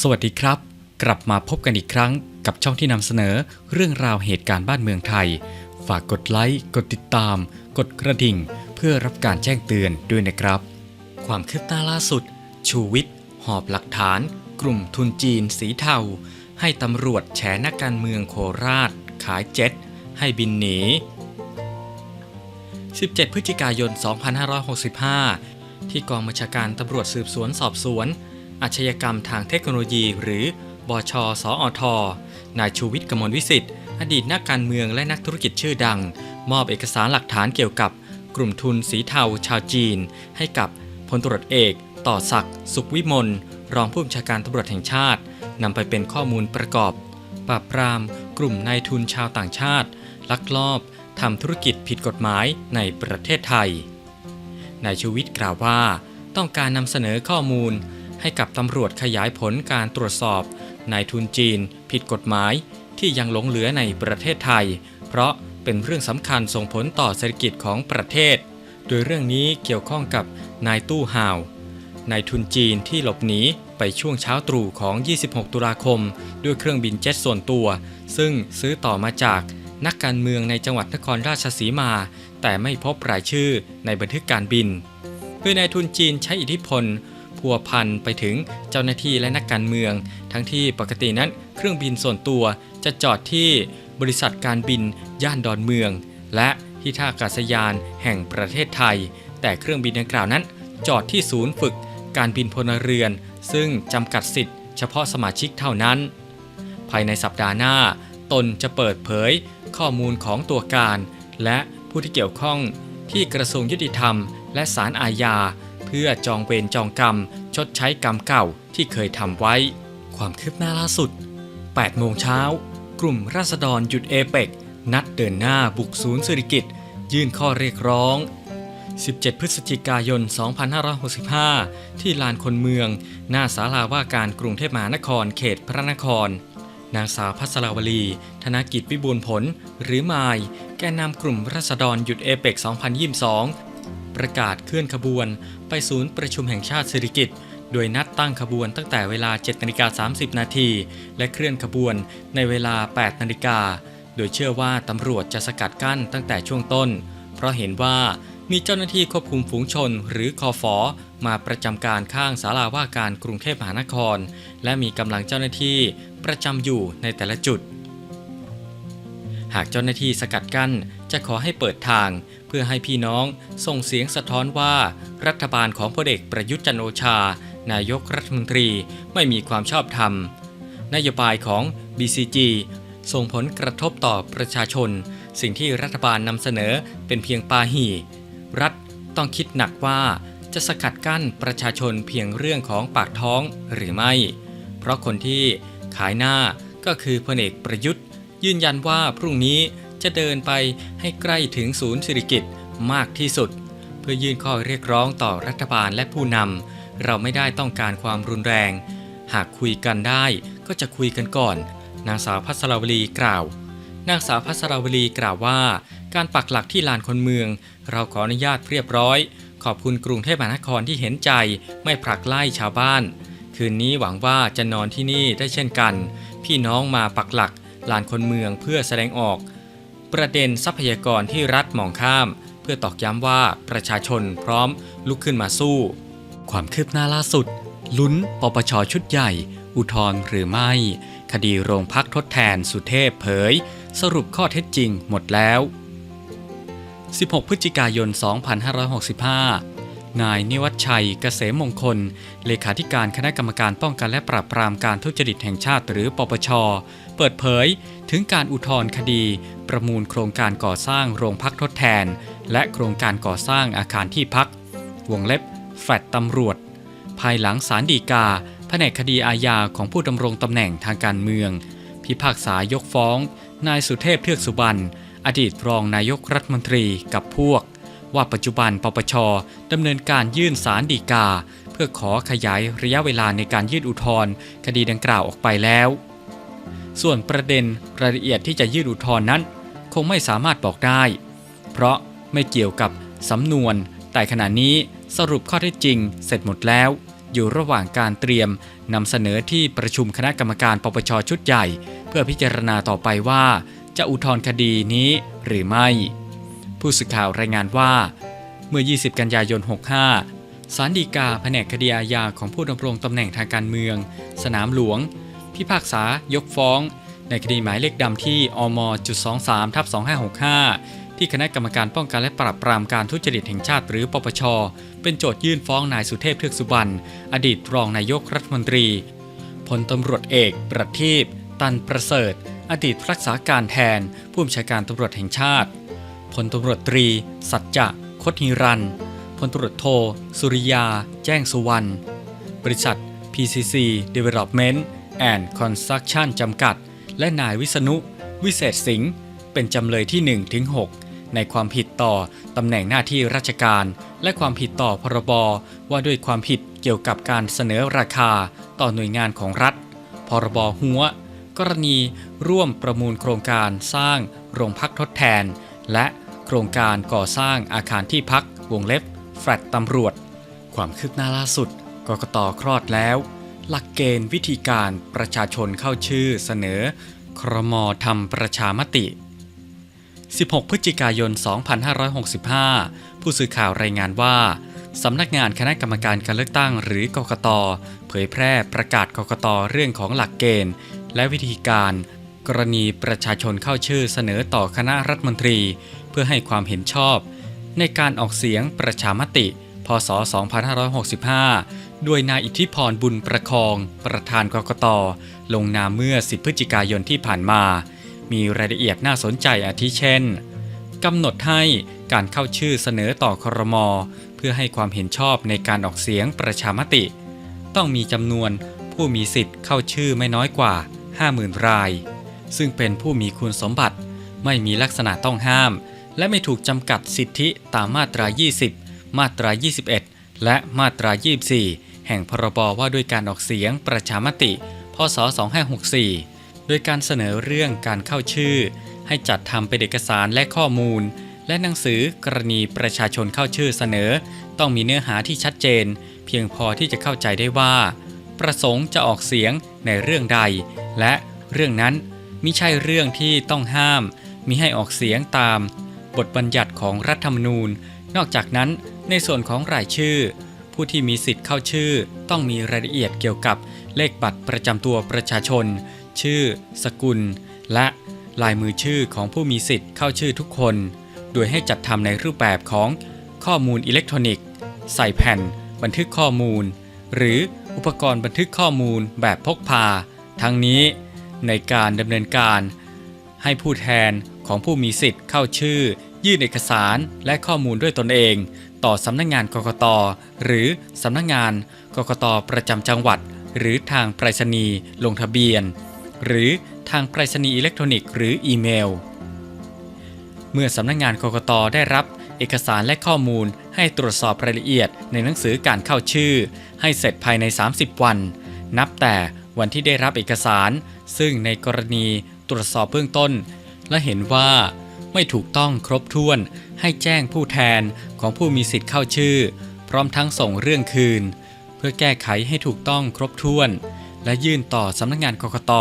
สวัสดีครับ กลับมาพบกันอีกครั้งกับช่องที่นำเสนอเรื่องราวเหตุการณ์บ้านเมืองไทย ฝากกดไลค์กดติดตาม กดกระดิ่ง เพื่อรับการแจ้งเตือนด้วยนะครับ ความคืบหน้าล่าสุด ชูวิทย์หอบหลักฐาน กลุ่มทุนจีนสีเทา ให้ตำรวจแฉนักการเมืองโคราช ขายเจ็ตให้บินหนี 17 พฤศจิกายน 2565 ที่กองบัญชาการตำรวจสืบสวนสอบสวน อาชญากรรมทางเทคโนโลยี หรือบชสอทนายชูวิทย์กมลวิสิทธิ์ อดีตนักการเมืองและนักธุรกิจชื่อดัง มอบเอกสารหลักฐานเกี่ยวกับกลุ่มทุนสีเทาชาวจีน ให้กับพลตรวจเอก ต่อศักดิ์สุขวิมล รองผู้บัญชาการตำรวจแห่งชาตินำไปเป็นข้อมูลประกอบ ปราบปรามกลุ่มนายทุนชาวต่างชาติ ลักลอบทำธุรกิจผิดกฎหมายในประเทศไทยนายชูวิทย์กล่าวว่า ต้องการนำเสนอข้อมูล ให้กับตำรวจขยายผลการตรวจสอบนายทุนจีน ผิดกฎหมายที่ยังหลงเหลือในประเทศไทย เพราะเป็นเรื่องสำคัญส่งผลต่อเศรษฐกิจของประเทศ โดยเรื่องนี้เกี่ยวข้องกับนายตู้ห่าวนายทุนจีนที่หลบหนีไปช่วงเช้าตรู่ของ 26 ตุลาคม ด้วยเครื่องบินเจ็ตส่วนตัว ซึ่งซื้อต่อมาจากนักการเมืองในจังหวัดนครราชสีมา แต่ไม่พบรายชื่อในบันทึกการบินโดยนายทุนจีนใช้อิทธิพล พัวพันไปถึงเจ้าหน้าที่และนักการเมือง ทั้งที่ปกตินั้นเครื่องบินส่วนตัวจะจอดที่บริษัทการบินย่านดอนเมือง และที่ท่าอากาศยานแห่งประเทศไทย แต่เครื่องบินดังกล่าวนั้น จอดที่ศูนย์ฝึกการบินพลเรือน ซึ่งจำกัดสิทธิ์เฉพาะสมาชิกเท่านั้น ภายในสัปดาห์หน้า ตนจะเปิดเผยข้อมูลของตัวการ และผู้ที่เกี่ยวข้องที่กระทรวงยุติธรรม และศาลอาญา เพื่อจองเวรจองกรรม ชดใช้กรรมเก่าที่เคยทำไว้ ความคืบหน้าล่าสุด 8 โมงเช้ากลุ่มราษฎรหยุดเอเปกนัดเดินหน้าบุกศูนย์เศรษฐกิจ ยื่นข้อเรียกร้อง 17 พฤศจิกายน 2565 ที่ลานคนเมือง หน้าศาลาว่าการกรุงเทพมหานครเขตพระนคร นางสาวพัสราวลี ธนกิจวิบูลผล หรือมาย แกนนำกลุ่มราษฎรหยุดเอเปก2022 ประกาศเคลื่อนขบวน ไปศูนย์ประชุมแห่งชาติเศรษฐกิจโดยนัดตั้งขบวนตั้งแต่เวลา 7นาฬิกา30 นาที และเคลื่อนขบวนในเวลา 8นาฬิกา โดยเชื่อว่าตำรวจจะสกัดกั้นตั้งแต่ช่วงต้น เพราะเห็นว่ามีเจ้าหน้าที่ควบคุมฝูงชนหรือคอฟอมาประจำการข้างศาลาว่าการกรุงเทพมหานคร และมีกำลังเจ้าหน้าที่ประจำอยู่ในแต่ละจุด หากเจ้าหน้าที่สกัดกั้นจะขอให้เปิดทาง เพื่อให้พี่น้องส่งเสียงสะท้อนว่า รัฐบาลของพลเอกประยุทธ์จันโอชา นายกรัฐมนตรีไม่มีความชอบธรรม นโยบายของ BCG ส่งผลกระทบต่อประชาชน สิ่งที่รัฐบาลนำเสนอเป็นเพียงปาหีรัฐต้องคิดหนักว่าจะสกัดกั้นประชาชนเพียงเรื่องของปากท้องหรือไม่ เพราะคนที่ขายหน้าก็คือพลเอกประยุทธ์ ยืนยันว่าพรุ่งนี้จะเดินไปให้ใกล้ถึงศูนย์เศรษฐกิจมากที่สุด เพื่อยื่นข้อเรียกร้องต่อรัฐบาลและผู้นำเราไม่ได้ต้องการความรุนแรง หากคุยกันได้ก็จะคุยกันก่อน นางสาวพัสราวลีกล่าว นางสาวพัสราวลีกล่าวว่า การปักหลักที่ลานคนเมือง เราขออนุญาตเรียบร้อย ขอบคุณกรุงเทพมหานครที่เห็นใจไม่ผลักไล่ชาวบ้าน คืนนี้หวังว่าจะนอนที่นี่ได้เช่นกัน พี่น้องมาปักหลัก ลานคนเมืองเพื่อแสดงออก ประเด็นทรัพยากรที่รัฐมองข้าม เพื่อตอกย้ำว่าประชาชนพร้อมลุกขึ้นมาสู้ ความคืบหน้าล่าสุด ลุ้นปปชชุดใหญ่ อุทธรหรือไม่ คดีโรงพักทดแทนสุเทพเผย สรุปข้อเท็จจริงหมดแล้ว 16 พฤศจิกายน 2565นายนิวัชชัยเกษมมงคล เลขาธิการคณะกรรมการป้องกันและปราบปรามการทุจริตแห่งชาติหรือปปช เปิดเผยถึงการอุทธรณ์คดี ประมูลโครงการก่อสร้างโรงพักทดแทน และโครงการก่อสร้างอาคารที่พัก วงเล็บแฟลตตำรวจ ภายหลังศาลฎีกาแผนกคดีอาญาของผู้ดำรงตำแหน่งทางการเมือง พิพากษายกฟ้อง นายสุเทพเทือกสุบรรณอดีตรองนายกรัฐมนตรีกับพวก ว่าปัจจุบันปปชดำเนินการยื่นสารดีกา เพื่อขอขยายระยะเวลาในการยื่นอุทธรณ์คดีดังกล่าวออกไปแล้ว ส่วนประเด็นรายละเอียดที่จะยื่นอุทธรณ์นั้น คงไม่สามารถบอกได้ เพราะไม่เกี่ยวกับสำนวน แต่ขณะนี้สรุปข้อเท็จจริงเสร็จหมดแล้ว อยู่ระหว่างการเตรียมนำเสนอที่ประชุมคณะกรรมการปปชชุดใหญ่ เพื่อพิจารณาต่อไปว่า จะอุทธรณ์คดีนี้หรือไม่ ผู้สื่อข่าวรายงานว่า เมื่อ 20 กันยายน 65ศาลฎีกาแผนกคดีอาญาของผู้ดำรงตำแหน่งทางการเมือง สนามหลวง พิพากษายกฟ้อง ในคดีหมายเลขดำที่อมจุด23ทับ2565 ที่คณะกรรมการป้องกันและปราบปรามการทุจริตแห่งชาติหรือปปช เป็นโจทยื่นฟ้องนายสุเทพเทือกสุบรรณอดีตรองนายกรัฐมนตรีพลตำรวจเอก ประทีปตันประเสริฐ อดีตรักษาการแทน ผู้บัญชาการตำรวจแห่งชาติพลตำรวจตรี สัจจะคดหิรันพลตำรวจโท สุริยา แจ้งสุวรรณบริษัท PCC Development and Construction จำกัด และนายวิษณุ วิเศษสิงห์เป็นจำเลยที่ 1 ถึง 6 ในความผิดต่อตำแหน่งหน้าที่ราชการ และความผิดต่อพรบว่าด้วยความผิดเกี่ยวกับการเสนอราคาต่อหน่วยงานของรัฐ พรบหัว กรณีร่วมประมูลโครงการสร้างโรงพักทดแทน และโครงการก่อสร้างอาคารที่พักวงเล็บแฟลตตำรวจ ความคืบหน้าล่าสุดกกตคลอดแล้ว หลักเกณฑ์วิธีการประชาชนเข้าชื่อเสนอ ครมทำประชามติ 16 พฤศจิกายน 2565 ผู้สื่อข่าวรายงานว่า สำนักงานคณะกรรมการการเลือกตั้งหรือกกต เผยแพร่ประกาศกกตเรื่องของหลักเกณฑ์ และวิธีการ กรณีประชาชนเข้าชื่อเสนอต่อคณะรัฐมนตรี เพื่อให้ความเห็นชอบ ในการออกเสียงประชามติ พศ 2565 ดยนายอิทธิพรบุญประคอง ประธานกกต ลงนามเมื่อ 10 พฤศจิกายนที่ผ่านมา มีรายละเอียดน่าสนใจอาทิเช่นกำหนดให้การเข้าชื่อเสนอต่อครม เพื่อให้ความเห็นชอบในการออกเสียงประชามติ ต้องมีจำนวนผู้มีสิทธิ์เข้าชื่อไม่น้อยกว่า 50,000 ราย ซึ่งเป็นผู้มีคุณสมบัติ ไม่มีลักษณะต้องห้าม และไม่ถูกจำกัดสิทธิตามมาตรา 20 มาตรา 21 และมาตรา 24 แห่งพรบว่าด้วยการออกเสียงประชามติ พศ 2564 โดยการเสนอเรื่องการเข้าชื่อ ให้จัดทำเป็นเอกสารและข้อมูล และหนังสือกรณีประชาชนเข้าชื่อเสนอ ต้องมีเนื้อหาที่ชัดเจน เพียงพอที่จะเข้าใจได้ว่า ประสงค์จะออกเสียงในเรื่องใด และเรื่องนั้นมิใช่เรื่องที่ต้องห้ามมิให้ออกเสียงตาม บทบัญญัติของรัฐธรรมนูญ นอกจากนั้นในส่วนของรายชื่อ ผู้ที่มีสิทธิ์เข้าชื่อ ต้องมีรายละเอียดเกี่ยวกับเลขบัตรประจำตัวประชาชน ชื่อ สกุล และลายมือชื่อของผู้มีสิทธิ์เข้าชื่อทุกคน โดยให้จัดทำในรูปแบบของข้อมูลอิเล็กทรอนิกส์ ใส่แผ่น บันทึกข้อมูล หรืออุปกรณ์บันทึกข้อมูลแบบพกพา ทั้งนี้ในการดำเนินการ ให้ผู้แทนของผู้มีสิทธิ์เข้าชื่อ ยื่นเอกสารและข้อมูลด้วยตนเอง ต่อสำนักงงานกกต หรือสำนักงงานกกตประจำจังหวัด หรือทางไปรษณีย์ลงทะเบียน หรือทางไปรษณีย์อิเล็กทรอนิกส์หรืออีเมล เมื่อสำนักงานกกตได้รับเอกสารและข้อมูลให้ตรวจสอบรายละเอียดในหนังสือการเข้าชื่อ ให้เสร็จภายใน 30 วัน นับแต่วันที่ได้รับเอกสาร ซึ่งในกรณีตรวจสอบเบื้องต้น และเห็นว่า ไม่ถูกต้องครบถ้วน ให้แจ้งผู้แทนของผู้มีสิทธิ์เข้าชื่อ พร้อมทั้งส่งเรื่องคืน เพื่อแก้ไขให้ถูกต้องครบถ้วน และยื่นต่อสำนักงานกกต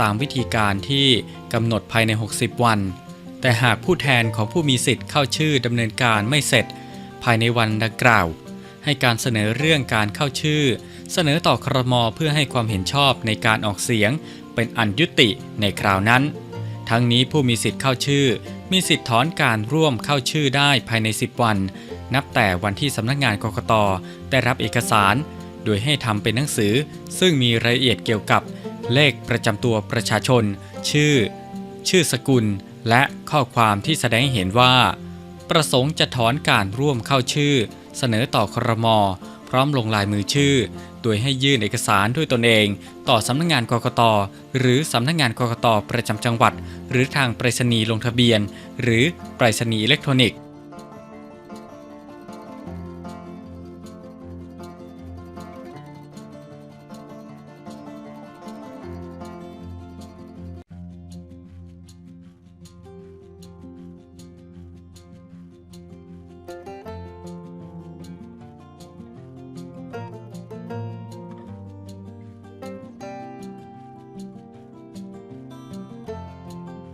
ตามวิธีการที่กำหนดภายใน 60 วัน แต่หากผู้แทนของผู้มีสิทธิ์เข้าชื่อดำเนินการไม่เสร็จ ภายในวันดังกล่าว ให้การเสนอเรื่องการเข้าชื่อ เสนอต่อครมเพื่อให้ความเห็นชอบในการออกเสียง เป็นอันยุติในคราวนั้น ทั้งนี้ผู้มีสิทธิ์เข้าชื่อ มีสิทธิ์ถอนการร่วมเข้าชื่อได้ภายใน 10 วัน นับแต่วันที่สำนักงานกกตได้รับเอกสาร โดยให้ทำเป็นหนังสือ ซึ่งมีรายละเอียดเกี่ยวกับ เลขประจำตัวประชาชน ชื่อ ชื่อสกุล และข้อความที่แสดงให้เห็นว่า ประสงค์จะถอนการร่วมเข้าชื่อ เสนอต่อครมพ ร้อมลงลายมือชื่อ โดยให้ยื่นเอกสารด้วยตนเอง ต่อสำนักงานกกต หรือสำนักงานกกตประจำจังหวัด หรือทางไปรษณีย์ลงทะเบียน หรือไปรษณีย์อิเล็กทรอนิกส์